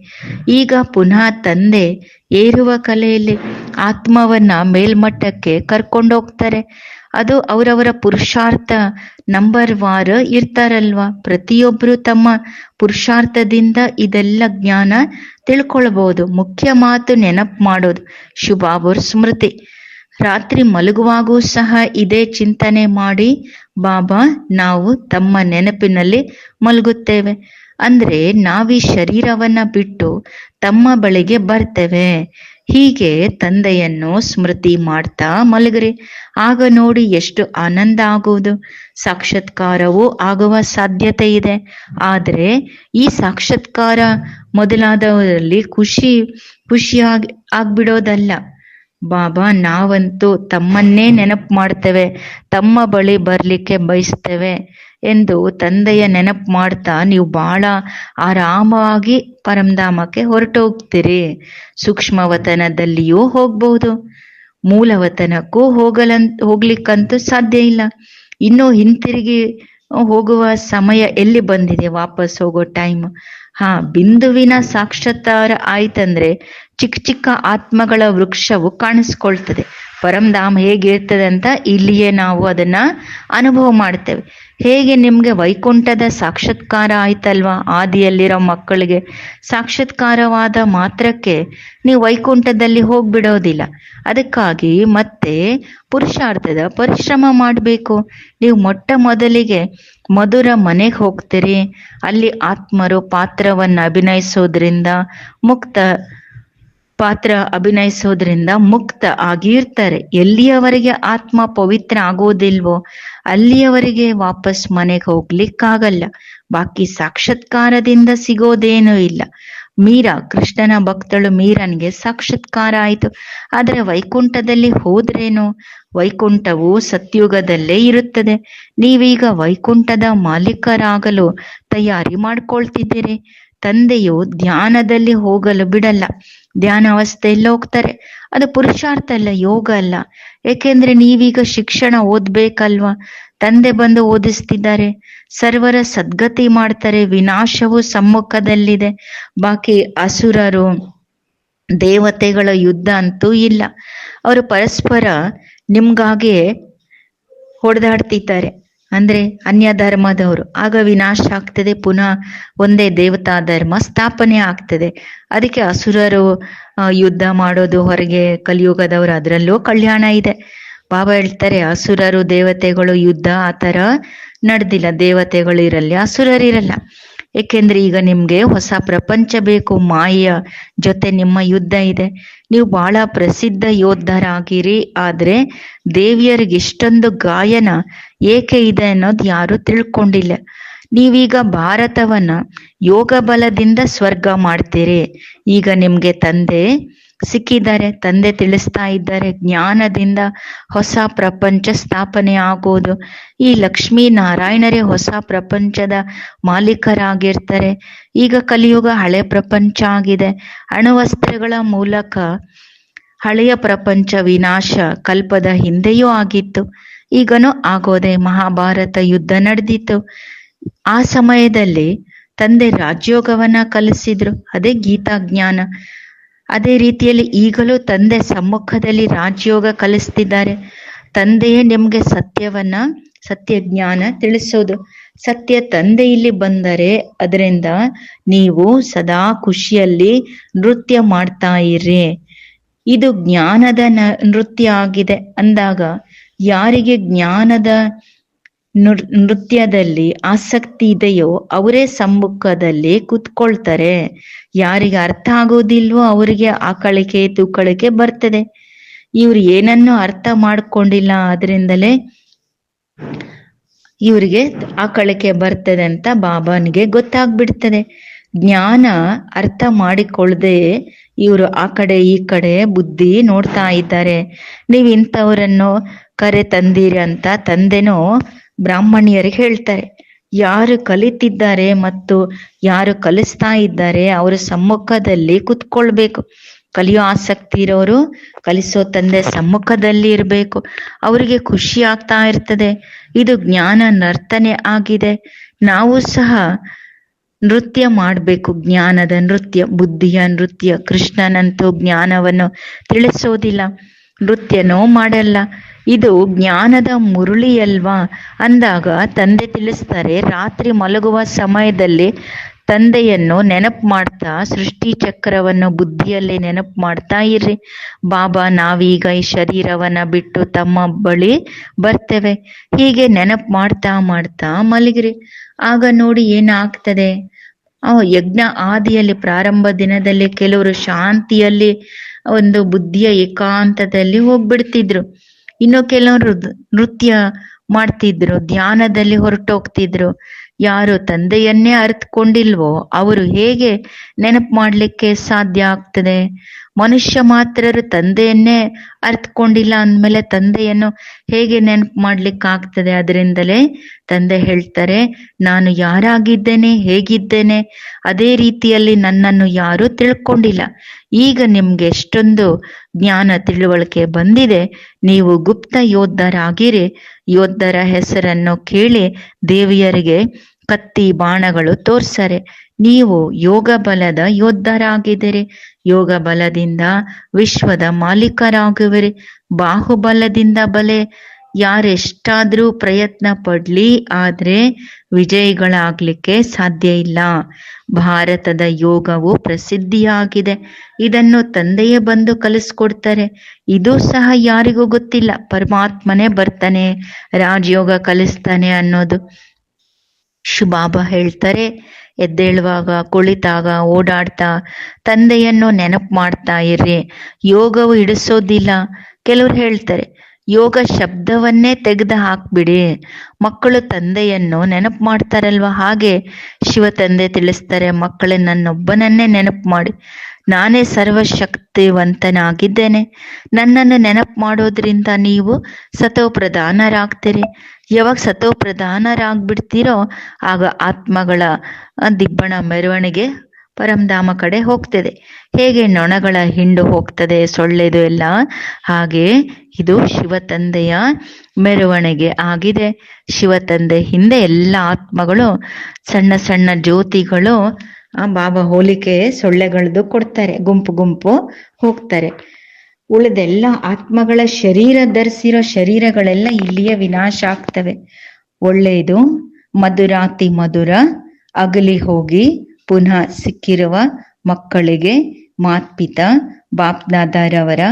ಈಗ ಪುನಃ ತಂದೆ ಏರುವ ಕಲೆಯಲ್ಲಿ ಆತ್ಮವನ್ನ ಮೇಲ್ಮಟ್ಟಕ್ಕೆ ಕರ್ಕೊಂಡೋಗ್ತಾರೆ. ಅದು ಅವರವರ ಪುರುಷಾರ್ಥ ನಂಬರ್ ವಾರ್ ಇರ್ತಾರಲ್ವಾ? ಪ್ರತಿಯೊಬ್ರು ತಮ್ಮ ಪುರುಷಾರ್ಥದಿಂದ ಇದೆಲ್ಲ ಜ್ಞಾನ ತಿಳ್ಕೊಳ್ಬಹುದು ಮುಖ್ಯ ಮಾತು ನೆನಪು ಮಾಡೋದು ಶುಭಾಬುರ್ ಸ್ಮೃತಿ. ರಾತ್ರಿ ಮಲಗುವಾಗೂ ಸಹ ಇದೇ ಚಿಂತನೆ ಮಾಡಿ, ಬಾಬಾ, ನಾವು ತಮ್ಮ ನೆನಪಿನಲ್ಲಿ ಮಲಗುತ್ತೇವೆ. ಅಂದ್ರೆ ನಾವೀ ಶರೀರವನ್ನ ಬಿಟ್ಟು ತಮ್ಮ ಬಳಿಗೆ ಬರ್ತೇವೆ. ಹೀಗೆ ತಂದೆಯನ್ನು ಸ್ಮೃತಿ ಮಾಡ್ತಾ ಮಲಗ್ರಿ. ಆಗ ನೋಡಿ ಎಷ್ಟು ಆನಂದ ಆಗುವುದು. ಸಾಕ್ಷಾತ್ಕಾರವೂ ಆಗುವ ಸಾಧ್ಯತೆ ಇದೆ. ಆದ್ರೆ ಈ ಸಾಕ್ಷಾತ್ಕಾರ ಮೊದಲಾದವರಲ್ಲಿ ಖುಷಿ ಖುಷಿಯಾಗಿ ಆಗ್ಬಿಡೋದಲ್ಲ. ಬಾಬಾ, ನಾವಂತೂ ತಮ್ಮನ್ನೇ ನೆನಪು ಮಾಡ್ತೇವೆ. ತಮ್ಮ ಬಳಿ ಬರ್ಲಿಕ್ಕೆ ಬಯಸ್ತೇವೆ. ಎಂದು ತಂದೆಯ ನೆನಪು ಮಾಡ್ತಾ ನೀವು ಬಹಳ ಆರಾಮವಾಗಿ ಪರಮಧಾಮಕ್ಕೆ ಹೊರಟೋಗ್ತೀರಿ. ಸೂಕ್ಷ್ಮವತನದಲ್ಲಿಯೂ ಹೋಗ್ಬಹುದು. ಮೂಲವತನಕ್ಕೂ ಹೋಗಲಂತ ಹೋಗ್ಲಿಕ್ಕಂತೂ ಸಾಧ್ಯ ಇಲ್ಲ. ಇನ್ನು ಹಿಂತಿರುಗಿ ಹೋಗುವ ಸಮಯ ಎಲ್ಲಿ ಬಂದಿದೆ? ವಾಪಸ್ ಹೋಗೋ ಟೈಮ್. ಹಾ, ಬಿಂದುವಿನ ಸಾಕ್ಷಾತ್ಕಾರ ಆಯ್ತಂದ್ರೆ ಚಿಕ್ಕ ಚಿಕ್ಕ ಆತ್ಮಗಳ ವೃಕ್ಷವು ಕಾಣಿಸ್ಕೊಳ್ತದೆ. ಪರಮಧಾಮ ಹೇಗಿರ್ತದೆ ಅಂತ ಇಲ್ಲಿಯೇ ನಾವು ಅದನ್ನ ಅನುಭವ ಮಾಡ್ತೇವೆ. ಹೇಗೆ ನಿಮ್ಗೆ ವೈಕುಂಠದ ಸಾಕ್ಷಾತ್ಕಾರ ಆಯ್ತಲ್ವಾ? ಆದಿಯಲ್ಲಿರೋ ಮಕ್ಕಳಿಗೆ ಸಾಕ್ಷಾತ್ಕಾರವಾದ ಮಾತ್ರಕ್ಕೆ ನೀವು ವೈಕುಂಠದಲ್ಲಿ ಹೋಗ್ಬಿಡೋದಿಲ್ಲ. ಅದಕ್ಕಾಗಿ ಮತ್ತೆ ಪುರುಷಾರ್ಥದ ಪರಿಶ್ರಮ ಮಾಡಬೇಕು. ನೀವು ಮೊಟ್ಟ ಮೊದಲಿಗೆ ಮಧುರ ಮನೆಗೆ ಹೋಗ್ತೀರಿ. ಅಲ್ಲಿ ಆತ್ಮರು ಪಾತ್ರವನ್ನ ಅಭಿನಯಿಸೋದ್ರಿಂದ ಮುಕ್ತ, ಪಾತ್ರ ಅಭಿನಯಿಸೋದ್ರಿಂದ ಮುಕ್ತ ಆಗಿರ್ತಾರೆ ಎಲ್ಲಿಯವರೆಗೆ ಆತ್ಮ ಪವಿತ್ರ ಆಗೋದಿಲ್ವೋ ಅಲ್ಲಿಯವರೆಗೆ ವಾಪಸ್ ಮನೆಗೆ ಹೋಗ್ಲಿಕ್ಕಾಗಲ್ಲ. ಬಾಕಿ ಸಾಕ್ಷಾತ್ಕಾರದಿಂದ ಸಿಗೋದೇನೂ ಇಲ್ಲ. ಮೀರಾ, ಕೃಷ್ಣನ ಭಕ್ತಳು ಮೀರನ್ಗೆ ಸಾಕ್ಷಾತ್ಕಾರ ಆಯ್ತು. ಆದ್ರೆ ವೈಕುಂಠದಲ್ಲಿ ಹೋದ್ರೇನು? ವೈಕುಂಠವು ಸತ್ಯುಗದಲ್ಲೇ ಇರುತ್ತದೆ. ನೀವೀಗ ವೈಕುಂಠದ ಮಾಲೀಕರಾಗಲು ತಯಾರಿ ಮಾಡ್ಕೊಳ್ತಿದ್ದೀರಿ. ತಂದೆಯು ಧ್ಯಾನದಲ್ಲಿ ಹೋಗಲು ಬಿಡಲ್ಲ. ಧ್ಯಾನ ಅವಸ್ಥೆಯಲ್ಲಿ ಹೋಗ್ತಾರೆ ಅದು ಪುರುಷಾರ್ಥ ಅಲ್ಲ, ಯೋಗ ಅಲ್ಲ. ಏಕೆಂದ್ರೆ ನೀವೀಗ ಶಿಕ್ಷಣ ಓದ್ಬೇಕಲ್ವಾ? ತಂದೆ ಬಂದು ಓದಿಸ್ತಿದ್ದಾರೆ. ಸರ್ವರ ಸದ್ಗತಿ ಮಾಡ್ತಾರೆ, ವಿನಾಶವು ಸಮ್ಮುಖದಲ್ಲಿದೆ. ಬಾಕಿ ಅಸುರರು, ದೇವತೆಗಳ ಯುದ್ಧ ಅಂತೂ ಇಲ್ಲ. ಅವರು ಪರಸ್ಪರ ನಿಮ್ಗಾಗಿ ಹೊಡೆದಾಡ್ತಿದ್ದಾರೆ. ಅಂದ್ರೆ ಅನ್ಯ ಧರ್ಮದವರು ಆಗ ವಿನಾಶ ಆಗ್ತದೆ, ಪುನಃ ಒಂದೇ ದೇವತಾ ಧರ್ಮ ಸ್ಥಾಪನೆ ಆಗ್ತದೆ. ಅದಕ್ಕೆ ಅಸುರರು ಯುದ್ಧ ಮಾಡೋದು ಹೊರಗೆ ಕಲಿಯುಗದವರು ಅದರಲ್ಲೂ ಕಲ್ಯಾಣ ಇದೆ. ಬಾಬಾ ಹೇಳ್ತಾರೆ, ಅಸುರರು ದೇವತೆಗಳು ಯುದ್ಧ ಆ ತರ ನಡೆದಿಲ್ಲ. ದೇವತೆಗಳು ಇರಲ್ಲ ಅಸುರರಿರಲ್ಲ. ಏಕೆಂದ್ರೆ ಈಗ ನಿಮ್ಗೆ ಹೊಸ ಪ್ರಪಂಚ ಬೇಕು, ಮಾಯೆಯ ಜೊತೆ ನಿಮ್ಮ ಯುದ್ಧ ಇದೆ. ನೀವು ಬಹಳ ಪ್ರಸಿದ್ಧ ಯೋಧರಾಗಿರಿ ಆದ್ರೆ ದೇವಿಯರಿಗೆ ಇಷ್ಟೊಂದು ಗಾಯನ ಏಕೆ ಇದೆ ಅನ್ನೋದು ಯಾರು ತಿಳ್ಕೊಂಡಿಲ್ಲ. ನೀವೀಗ ಭಾರತವನ್ನ ಯೋಗ ಬಲದಿಂದ ಸ್ವರ್ಗ ಮಾಡ್ತೀರಿ. ಈಗ ನಿಮ್ಗೆ ತಂದೆ ಸಿಕ್ಕಿದ್ದಾರೆ ತಂದೆ ತಿಳಿಸ್ತಾ ಇದ್ದಾರೆ ಜ್ಞಾನದಿಂದ ಹೊಸ ಪ್ರಪಂಚ ಸ್ಥಾಪನೆ ಆಗೋದು. ಈ ಲಕ್ಷ್ಮೀ ನಾರಾಯಣರೇ ಹೊಸ ಪ್ರಪಂಚದ ಮಾಲೀಕರಾಗಿರ್ತಾರೆ. ಈಗ ಕಲಿಯುಗ ಹಳೆ ಪ್ರಪಂಚ ಆಗಿದೆ. ಅಣುವಸ್ತ್ರಗಳ ಮೂಲಕ ಹಳೆಯ ಪ್ರಪಂಚ ವಿನಾಶ ಕಲ್ಪದ ಹಿಂದೆಯೂ ಆಗಿತ್ತು. ಈಗನೂ ಆಗೋದೆ ಮಹಾಭಾರತ ಯುದ್ಧ ನಡೆದಿತ್ತು. ಆ ಸಮಯದಲ್ಲಿ ತಂದೆ ರಾಜ್ಯೋಗವನ್ನ ಕಲಿಸಿದ್ರು. ಅದೇ ಗೀತಾ ಜ್ಞಾನ. ಅದೇ ರೀತಿಯಲ್ಲಿ ಈಗಲೂ ತಂದೆ ಸಮ್ಮುಖದಲ್ಲಿ ರಾಜಯೋಗ ಕಲಿಸ್ತಿದ್ದಾರೆ. ತಂದೆಯೇ ನಿಮ್ಗೆ ಸತ್ಯವನ್ನ ಸತ್ಯ ಜ್ಞಾನ ತಿಳಿಸೋದು. ಸತ್ಯ ತಂದೆ ಇಲ್ಲಿ ಬಂದರೆ ಅದರಿಂದ ನೀವು ಸದಾ ಖುಷಿಯಲ್ಲಿ ನೃತ್ಯ ಮಾಡ್ತಾ ಇರಿ. ಇದು ಜ್ಞಾನದ ನೃತ್ಯ ಆಗಿದೆ. ಅಂದಾಗ ಯಾರಿಗೆ ಜ್ಞಾನದ ನೃ- ನೃತ್ಯದಲ್ಲಿ ಆಸಕ್ತಿ ಇದೆಯೋ ಅವರೇ ಸಮ್ಮುಖದಲ್ಲಿ ಕುತ್ಕೊಳ್ತಾರೆ. ಯಾರಿಗೆ ಅರ್ಥ ಆಗೋದಿಲ್ವೋ ಅವರಿಗೆ ಆಕಳಿಕೆ ತೂಕಳಿಕೆ ಬರ್ತದೆ. ಇವ್ರು ಏನನ್ನು ಅರ್ಥ ಮಾಡ್ಕೊಂಡಿಲ್ಲ ಅದರಿಂದಲೇ ಇವರಿಗೆ ಆಕಳಿಕೆ ಬರ್ತದೆ ಅಂತ ಬಾಬಾನಿಗೆ ಗೊತ್ತಾಗ್ಬಿಡ್ತದೆ. ಜ್ಞಾನ ಅರ್ಥ ಮಾಡಿಕೊಳ್ಳದೆ ಇವರು ಆ ಕಡೆ ಈ ಕಡೆ ಬುದ್ಧಿ ನೋಡ್ತಾ ಇದ್ದಾರೆ. ನೀವು ಇಂಥವರನ್ನು ಕರೆ ತಂದೀರಿ ಅಂತ ತಂದೆನೂ ಬ್ರಾಹ್ಮಣಿಯರಿಗೆ ಹೇಳ್ತಾರೆ, ಯಾರು ಕಲಿತಿದ್ದಾರೆ ಮತ್ತು ಯಾರು ಕಲಿಸ್ತಾ ಇದ್ದಾರೆ ಅವರ ಸಮ್ಮುಖದಲ್ಲಿ ಕುತ್ಕೊಳ್ಬೇಕು. ಕಲಿಯೋ ಆಸಕ್ತಿ ಇರೋರು ಕಲಿಸೋ ತಂದೆ ಸಮ್ಮುಖದಲ್ಲಿ ಇರಬೇಕು. ಅವರಿಗೆ ಖುಷಿ ಆಗ್ತಾ ಇರ್ತದೆ. ಇದು ಜ್ಞಾನ ನರ್ತನೆ ಆಗಿದೆ. ನಾವು ಸಹ ನೃತ್ಯ ಮಾಡಬೇಕು. ಜ್ಞಾನದ ನೃತ್ಯ, ಬುದ್ಧಿಯ ನೃತ್ಯ. ಕೃಷ್ಣನಂತೂ ಜ್ಞಾನವನ್ನು ತಿಳಿಸೋದಿಲ್ಲ. ನೃತ್ಯನೋ ಮಾಡಲ್ಲ. ಇದು ಜ್ಞಾನದ ಮುರುಳಿ ಅಲ್ವಾ ಅಂದಾಗ ತಂದೆ ತಿಳಿಸ್ತಾರೆ, ರಾತ್ರಿ ಮಲಗುವ ಸಮಯದಲ್ಲಿ ತಂದೆಯನ್ನು ನೆನಪು ಮಾಡ್ತಾ, ಸೃಷ್ಟಿ ಚಕ್ರವನ್ನು ಬುದ್ಧಿಯಲ್ಲಿ ನೆನಪು ಮಾಡ್ತಾ ಇರ್ರಿ. ಬಾಬಾ, ನಾವೀಗ ಈ ಶರೀರವನ್ನ ಬಿಟ್ಟು ತಮ್ಮ ಬಳಿ ಬರ್ತೇವೆ. ಹೀಗೆ ನೆನಪು ಮಾಡ್ತಾ ಮಾಡ್ತಾ ಮಲಗಿರಿ. ಆಗ ನೋಡಿ ಏನಾಗ್ತದೆ? ಯಜ್ಞ ಆದಿಯಲ್ಲಿ ಪ್ರಾರಂಭ ದಿನದಲ್ಲಿ ಕೆಲವರು ಶಾಂತಿಯಲ್ಲಿ ಒಂದು ಬುದ್ಧಿಯ ಏಕಾಂತದಲ್ಲಿ ಹೋಗ್ಬಿಡ್ತಿದ್ರು. ಇನ್ನು ಕೆಲವರು ನೃತ್ಯ ಮಾಡ್ತಿದ್ರು, ಧ್ಯಾನದಲ್ಲಿ ಹೊರಟೋಗ್ತಿದ್ರು. ಯಾರು ತಂದೆಯನ್ನೇ ಅರ್ತ್ಕೊಂಡಿಲ್ವೋ ಅವರು ಹೇಗೆ ನೆನಪು ಮಾಡ್ಲಿಕ್ಕೆ ಸಾಧ್ಯ ಆಗ್ತದೆ? ಮನುಷ್ಯ ಮಾತ್ರರು ತಂದೆಯನ್ನೇ ಅರ್ಥಕೊಂಡಿಲ್ಲ ಅಂದ್ಮೇಲೆ ತಂದೆಯನ್ನು ಹೇಗೆ ನೆನಪು ಮಾಡ್ಲಿಕ್ಕೆ ಆಗ್ತದೆ? ಅದರಿಂದಲೇ ತಂದೆ ಹೇಳ್ತಾರೆ, ನಾನು ಯಾರಾಗಿದ್ದೇನೆ, ಹೇಗಿದ್ದೇನೆ, ಅದೇ ರೀತಿಯಲ್ಲಿ ನನ್ನನ್ನು ಯಾರು ತಿಳ್ಕೊಂಡಿಲ್ಲ. ಈಗ ನಿಮ್ಗೆ ಎಷ್ಟೊಂದು ಜ್ಞಾನ ತಿಳುವಳಿಕೆ ಬಂದಿದೆ. ನೀವು ಗುಪ್ತ ಯೋಧರಾಗಿರಿ ಯೋಧರ ಹೆಸರನ್ನು ಕೇಳಿ ದೇವಿಯರಿಗೆ ಕತ್ತಿ ಬಾಣಗಳು ತೋರ್ಸರೆ. ನೀವು ಯೋಗ ಬಲದ ಯೋಧರಾಗಿದ್ದೀರಿ ಯೋಗ ಬಲದಿಂದ ವಿಶ್ವದ ಮಾಲೀಕರಾಗುವಿರಿ. ಬಾಹುಬಲದಿಂದ ಬಲೆ ಯಾರೆಷ್ಟಾದ್ರೂ ಪ್ರಯತ್ನ ಪಡ್ಲಿ, ಆದ್ರೆ ವಿಜಯಿಗಳಾಗ್ಲಿಕ್ಕೆ ಸಾಧ್ಯ ಇಲ್ಲ. ಭಾರತದ ಯೋಗವು ಪ್ರಸಿದ್ಧಿಯಾಗಿದೆ. ಇದನ್ನು ತಂದೆಯೇ ಬಂದು ಕಲಿಸ್ಕೊಡ್ತಾರೆ. ಇದು ಸಹ ಯಾರಿಗೂ ಗೊತ್ತಿಲ್ಲ. ಪರಮಾತ್ಮನೇ ಬರ್ತಾನೆ, ರಾಜಯೋಗ ಕಲಿಸ್ತಾನೆ ಅನ್ನೋದು. ಶುಭಾಬ ಹೇಳ್ತಾರೆ. ಎದ್ದೇಳುವಾಗ, ಕುಳಿತಾಗ, ಓಡಾಡ್ತಾ, ತಂದೆಯನ್ನು ನೆನಪು ಮಾಡ್ತಾ ಇರ್ರಿ. ಯೋಗವು ಇಡಿಸೋದಿಲ್ಲ ಕೆಲವ್ರು ಹೇಳ್ತಾರೆ ಯೋಗ ಶಬ್ದವನ್ನೇ ತೆಗೆದು ಹಾಕ್ಬಿಡಿ. ಮಕ್ಕಳು ತಂದೆಯನ್ನು ನೆನಪು ಮಾಡ್ತಾರಲ್ವ? ಹಾಗೆ ಶಿವ ತಂದೆ ತಿಳಿಸ್ತಾರೆ, ಮಕ್ಕಳು ನನ್ನೊಬ್ಬನನ್ನೇ ನೆನಪು ಮಾಡಿ. ನಾನೇ ಸರ್ವಶಕ್ತಿವಂತನಾಗಿದ್ದೇನೆ. ನನ್ನನ್ನು ನೆನಪು ಮಾಡೋದ್ರಿಂದ ನೀವು ಸತೋ ಪ್ರಧಾನರಾಗ್ತೀರಿ ಯಾವಾಗ ಸತೋ ಪ್ರಧಾನರಾಗ್ಬಿಡ್ತೀರೋ ಆಗ ಆತ್ಮಗಳ ದಿಬ್ಬಣ ಮೆರವಣಿಗೆ ಪರಂಧಾಮ ಕಡೆ ಹೋಗ್ತದೆ. ಹೇಗೆ ನೊಣಗಳ ಹಿಂಡು ಹೋಗ್ತದೆ ಸೊಳ್ಳೆದು ಎಲ್ಲ? ಹಾಗೆ ಇದು ಶಿವ ತಂದೆಯ ಮೆರವಣಿಗೆ ಆಗಿದೆ. ಶಿವ ತಂದೆ ಹಿಂದೆ ಎಲ್ಲ ಆತ್ಮಗಳು, ಸಣ್ಣ ಸಣ್ಣ ಜ್ಯೋತಿಗಳು, ಆ ಬಾಬಾ ಹೋಲಿಕೆ ಸೊಳ್ಳೆಗಳದ್ದು ಕೊಡ್ತಾರೆ, ಗುಂಪು ಗುಂಪು ಹೋಗ್ತಾರೆ. ಉಳಿದೆಲ್ಲ ಆತ್ಮಗಳ ಶರೀರ ಧರಿಸಿರೋ ಶರೀರಗಳೆಲ್ಲ ಇಲ್ಲಿಯೇ ವಿನಾಶ ಆಗ್ತವೆ. ಒಳ್ಳೆಯದು ಮಧುರಾತಿ ಮಧುರ, ಅಗಲಿ ಹೋಗಿ ಪುನಃ ಸಿಕ್ಕಿರುವ ಮಕ್ಕಳಿಗೆ ಮಾತ್ಪಿತ ಬಾಪ್ದಾದಾರವರ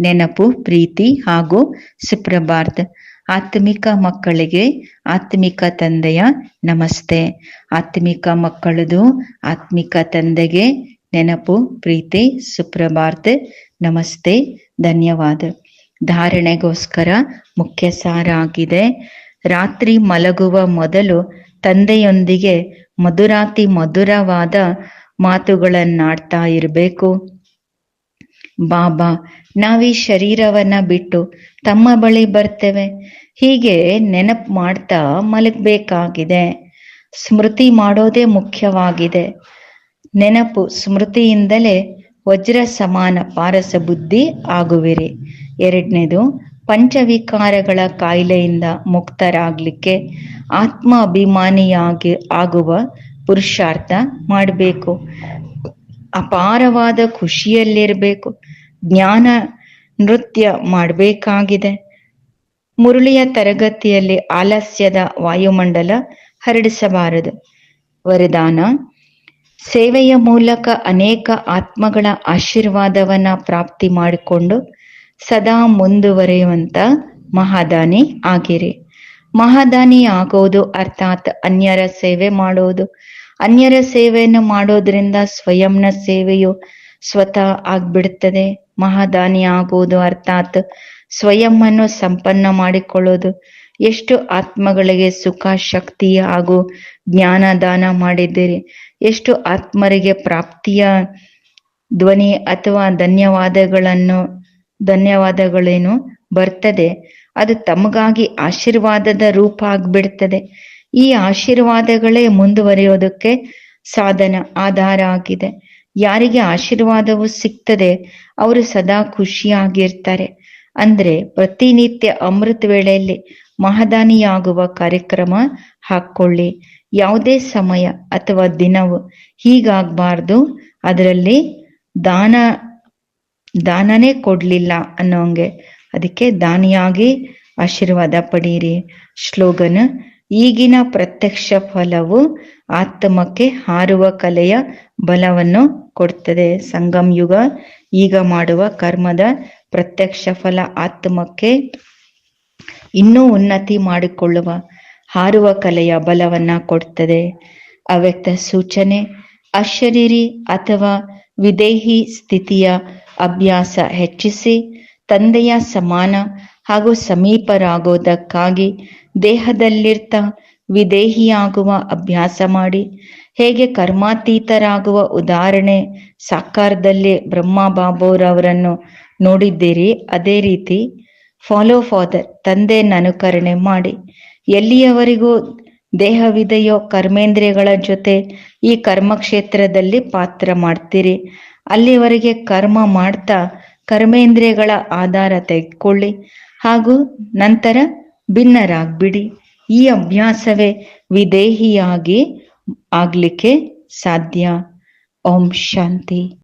ನೆನಪು, ಪ್ರೀತಿ ಹಾಗೂ ಸುಪ್ರಭಾತ್ ಆತ್ಮಿಕ ಮಕ್ಕಳಿಗೆ ಆತ್ಮಿಕ ತಂದೆಯ ನಮಸ್ತೆ. ಆತ್ಮಿಕ ಮಕ್ಕಳದು ಆತ್ಮಿಕ ತಂದೆಗೆ ನೆನಪು, ಪ್ರೀತಿ ಸುಪ್ರಭಾತ್ ನಮಸ್ತೆ, ಧನ್ಯವಾದ. ಧಾರಣೆಗೋಸ್ಕರ ಮುಖ್ಯ ಸಾರ ಆಗಿದೆ ರಾತ್ರಿ ಮಲಗುವ ಮೊದಲು ತಂದೆಯೊಂದಿಗೆ ಮಧುರಾತಿ ಮಧುರವಾದ ಮಾತುಗಳನ್ನಾಡ್ತಾ ಇರಬೇಕು. ಬಾಬಾ, ನಾವೀ ಶರೀರವನ್ನ ಬಿಟ್ಟು ತಮ್ಮ ಬಳಿ ಬರ್ತೇವೆ. ಹೀಗೆ ನೆನಪು ಮಾಡ್ತಾ ಮಲಗಬೇಕಾಗಿದೆ. ಸ್ಮೃತಿ ಮಾಡೋದೇ ಮುಖ್ಯವಾಗಿದೆ. ನೆನಪು ಸ್ಮೃತಿಯಿಂದಲೇ ವಜ್ರ ಸಮಾನ ಪಾರಸ ಬುದ್ಧಿ ಆಗುವಿರಿ. ಎರಡನೇದು ಪಂಚವಿಕಾರಗಳ ಕಾಯಿಲೆಯಿಂದ ಮುಕ್ತರಾಗ್ಲಿಕ್ಕೆ ಆತ್ಮ ಅಭಿಮಾನಿಯಾಗಿ ಆಗುವ ಪುರುಷಾರ್ಥ ಮಾಡಬೇಕು. ಅಪಾರವಾದ ಖುಷಿಯಲ್ಲಿರಬೇಕು. ಜ್ಞಾನ ನೃತ್ಯ ಮಾಡಬೇಕಾಗಿದೆ. ಮುರುಳಿಯ ತರಗತಿಯಲ್ಲಿ ಆಲಸ್ಯದ ವಾಯುಮಂಡಲ ಹರಡಿಸಬಾರದು. ವರದಾನ, ಸೇವೆಯ ಮೂಲಕ ಅನೇಕ ಆತ್ಮಗಳ ಆಶೀರ್ವಾದವನ್ನ ಪ್ರಾಪ್ತಿ ಮಾಡಿಕೊಂಡು ಸದಾ ಮುಂದುವರೆಯುವಂತ ಮಹಾದಾನಿ ಆಗಿರಿ. ಮಹಾದಾನಿ ಆಗೋದು ಅರ್ಥಾತ್ ಅನ್ಯರ ಸೇವೆ ಮಾಡೋದು. ಅನ್ಯರ ಸೇವೆಯನ್ನು ಮಾಡೋದ್ರಿಂದ ಸ್ವಯಂನ ಸೇವೆಯು ಸ್ವತಃ ಆಗ್ಬಿಡುತ್ತದೆ ಮಹಾದಾನಿ ಆಗುವುದು ಅರ್ಥಾತ್ ಸ್ವಯಂವನ್ನು ಸಂಪನ್ನ ಮಾಡಿಕೊಳ್ಳೋದು. ಎಷ್ಟು ಆತ್ಮಗಳಿಗೆ ಸುಖ, ಶಕ್ತಿ ಹಾಗೂ ಜ್ಞಾನ ದಾನ ಮಾಡಿದ್ದೀರಿ. ಎಷ್ಟು ಆತ್ಮರಿಗೆ ಪ್ರಾಪ್ತಿಯ ಧ್ವನಿ ಅಥವಾ ಧನ್ಯವಾದಗಳನ್ನು ಧನ್ಯವಾದಗಳೇನು? ಬರ್ತದೆ. ಅದು ತಮಗಾಗಿ ಆಶೀರ್ವಾದದ ರೂಪ ಆಗ್ಬಿಡ್ತದೆ. ಈ ಆಶೀರ್ವಾದಗಳೇ ಮುಂದುವರಿಯೋದಕ್ಕೆ ಸಾಧನ, ಆಧಾರ ಆಗಿದೆ. ಯಾರಿಗೆ ಆಶೀರ್ವಾದವು ಸಿಗ್ತದೆ, ಅವರು ಸದಾ ಖುಷಿಯಾಗಿರ್ತಾರೆ. ಅಂದ್ರೆ ಪ್ರತಿನಿತ್ಯ ಅಮೃತ ವೇಳೆಯಲ್ಲಿ ಮಹದಾನಿಯಾಗುವ ಕಾರ್ಯಕ್ರಮ ಹಾಕೊಳ್ಳಿ ಯಾವುದೇ ಸಮಯ ಅಥವಾ ದಿನವು ಹೀಗಾಗಬಾರ್ದು. ಅದರಲ್ಲಿ ದಾನ ದಾನನೇ ಕೊಡ್ಲಿಲ್ಲ ಅನ್ನೋಂಗೆ. ಅದಕ್ಕೆ ದಾನಿಯಾಗಿ ಆಶೀರ್ವಾದ ಪಡೀರಿ. ಶ್ಲೋಗನ್, ಈಗಿನ ಪ್ರತ್ಯಕ್ಷ ಫಲವು ಆತ್ಮಕ್ಕೆ ಹಾರುವ ಕಲೆಯ ಬಲವನ್ನು ಕೊಡ್ತದೆ. ಸಂಗಮ್ ಯುಗ, ಈಗ ಮಾಡುವ ಕರ್ಮದ ಪ್ರತ್ಯಕ್ಷ ಫಲ ಆತ್ಮಕ್ಕೆ ಇನ್ನೂ ಉನ್ನತಿ ಮಾಡಿಕೊಳ್ಳುವ, ಹಾರುವ ಕಲೆಯ ಬಲವನ್ನ ಕೊಡ್ತದೆ. ಅವ್ಯಕ್ತ ಸೂಚನೆ, ಅಶರೀರಿ ಅಥವಾ ವಿದೇಹಿ ಸ್ಥಿತಿಯ ಅಭ್ಯಾಸ ಹೆಚ್ಚಿಸಿ ತಂದೆಯ ಸಮಾನ ಹಾಗೂ ಸಮೀಪರಾಗೋದಕ್ಕಾಗಿ ದೇಹದಲ್ಲಿರ್ತ ವಿದೇಹಿಯಾಗುವ ಅಭ್ಯಾಸ ಮಾಡಿ, ಹೇಗೆ ಕರ್ಮಾತೀತರಾಗುವ ಉದಾಹರಣೆ ಸಾಕಾರದಲ್ಲಿ ಬ್ರಹ್ಮ ಬಾಬೋರವರನ್ನು ನೋಡಿದ್ದೀರಿ. ಅದೇ ರೀತಿ ಫಾಲೋ ಫಾದರ್ ತಂದೆ ಅನುಕರಣೆ ಮಾಡಿ. ಎಲ್ಲಿಯವರೆಗೂ ದೇಹವಿದೆಯೋ ಕರ್ಮೇಂದ್ರಿಯಗಳ ಜೊತೆ ಈ ಕರ್ಮಕ್ಷೇತ್ರದಲ್ಲಿ ಪಾತ್ರ ಮಾಡ್ತೀರಿ. ಅಲ್ಲಿವರೆಗೆ ಕರ್ಮ ಮಾಡ್ತಾ ಕರ್ಮೇಂದ್ರಿಯಗಳ ಆಧಾರ ತೆಗೆದುಕೊಳ್ಳಿ ಹಾಗೂ ನಂತರ ಭಿನ್ನರಾಗ್ಬಿಡಿ. ಈ ಅಭ್ಯಾಸವೇ ವಿದೇಹಿಯಾಗಿ ಆಗ್ಲಿಕ್ಕೆ ಸಾಧ್ಯ. ಓಂ ಶಾಂತಿ.